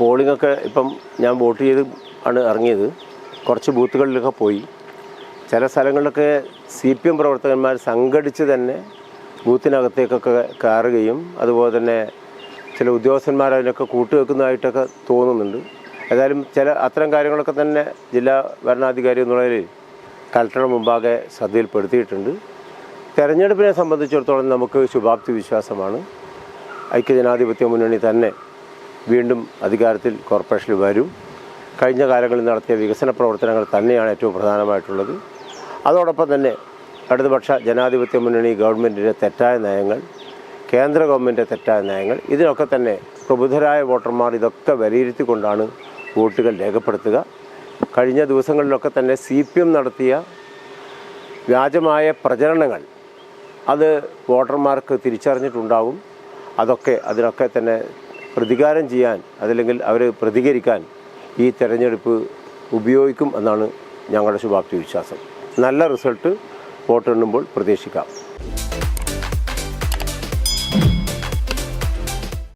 Polling ഒക്കെ ഇപ്പം ഞാൻ വോട്ട് ചെയ്ത് ആണ് ഇറങ്ങിയത്. കുറച്ച് ബൂത്തുകളിലൊക്കെ പോയി. ചില സ്ഥലങ്ങളിലൊക്കെ സി പി എം പ്രവർത്തകന്മാർ സംഘടിച്ച് തന്നെ ബൂത്തിനകത്തേക്കൊക്കെ കയറുകയും അതുപോലെ തന്നെ ചില ഉദ്യോഗസ്ഥന്മാർ അതിനൊക്കെ കൂട്ടുവെക്കുന്നതായിട്ടൊക്കെ തോന്നുന്നുണ്ട്. ഏതായാലും ചില അത്തരം കാര്യങ്ങളൊക്കെ തന്നെ ജില്ലാ ഭരണാധികാരി എന്നുള്ളതിൽ കലക്ടറുടെ മുമ്പാകെ ശ്രദ്ധയിൽപ്പെടുത്തിയിട്ടുണ്ട്. തെരഞ്ഞെടുപ്പിനെ സംബന്ധിച്ചിടത്തോളം നമുക്ക് ശുഭാപ്തി വിശ്വാസമാണ്. ഐക്യജനാധിപത്യ മുന്നണി തന്നെ വീണ്ടും അധികാരത്തിൽ കോർപ്പറേഷനിൽ വരും. കഴിഞ്ഞ കാലങ്ങളിൽ നടത്തിയ വികസന പ്രവർത്തനങ്ങൾ തന്നെയാണ് ഏറ്റവും പ്രധാനമായിട്ടുള്ളത്. അതോടൊപ്പം തന്നെ ഇടതുപക്ഷ ജനാധിപത്യ മുന്നണി ഗവൺമെന്റിന്റെ തെറ്റായ നയങ്ങൾ കേന്ദ്ര ഗവൺമെന്റ് തെറ്റായ നയങ്ങൾ ഇതിനൊക്കെ തന്നെ പ്രബുദ്ധരായ വോട്ടർമാർ ഇതൊക്കെ വിലയിരുത്തിക്കൊണ്ടാണ് വോട്ടുകൾ രേഖപ്പെടുത്തുക. കഴിഞ്ഞ ദിവസങ്ങളിലൊക്കെ തന്നെ സി പി എം നടത്തിയ വ്യാജമായ പ്രചരണങ്ങൾ അത് വോട്ടർമാർക്ക് തിരിച്ചറിഞ്ഞിട്ടുണ്ടാവും. അതൊക്കെ അതിനൊക്കെ തന്നെ പ്രതികാരം ചെയ്യാൻ അതല്ലെങ്കിൽ അവർ പ്രതികരിക്കാൻ ഈ തെരഞ്ഞെടുപ്പ് ഉപയോഗിക്കും എന്നാണ് ഞങ്ങളുടെ ശുഭാപ്തി വിശ്വാസം നല്ല റിസൾട്ട് വോട്ടെണ്ണുമ്പോൾ പ്രതീക്ഷിക്കാം.